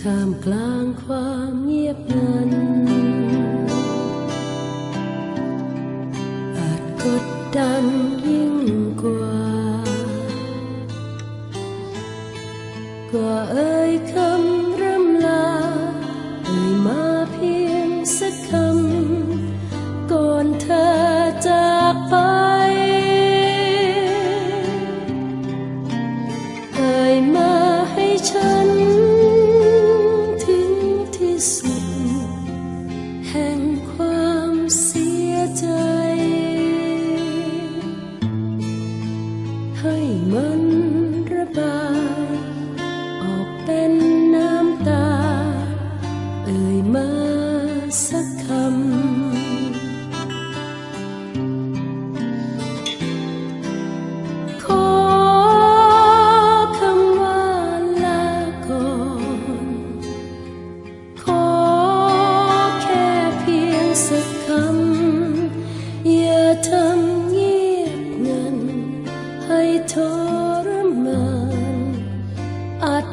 ท่ามกลางความเงียบงัน อาจกดดันยิ่งกว่า ก็เอ่ยเคย ให้มันระบาย ออกเป็นน้ำตา เอ่ยมาสักคำ Terman at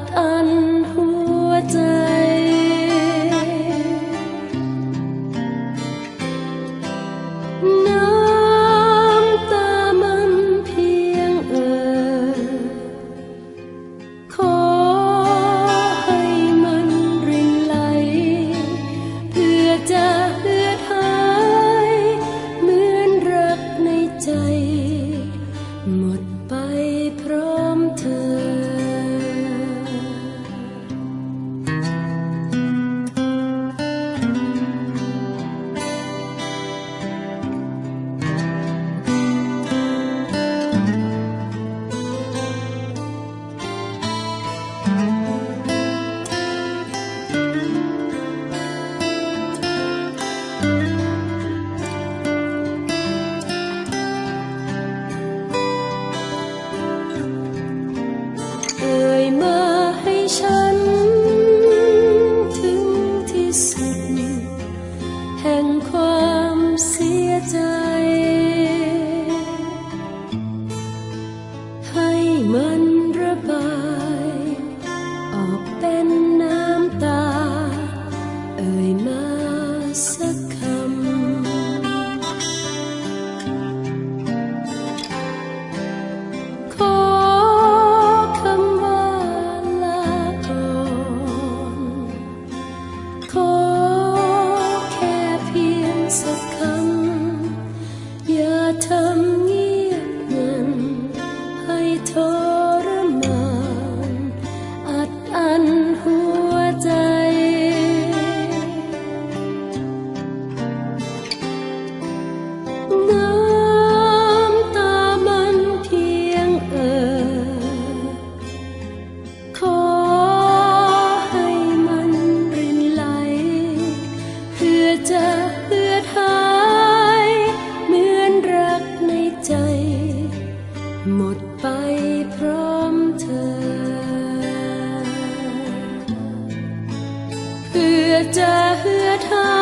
อจะเหือทา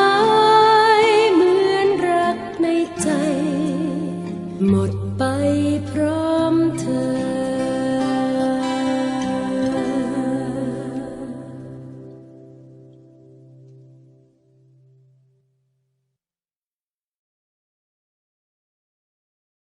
ยเหมือนรักในใจ หมดไปเพราะ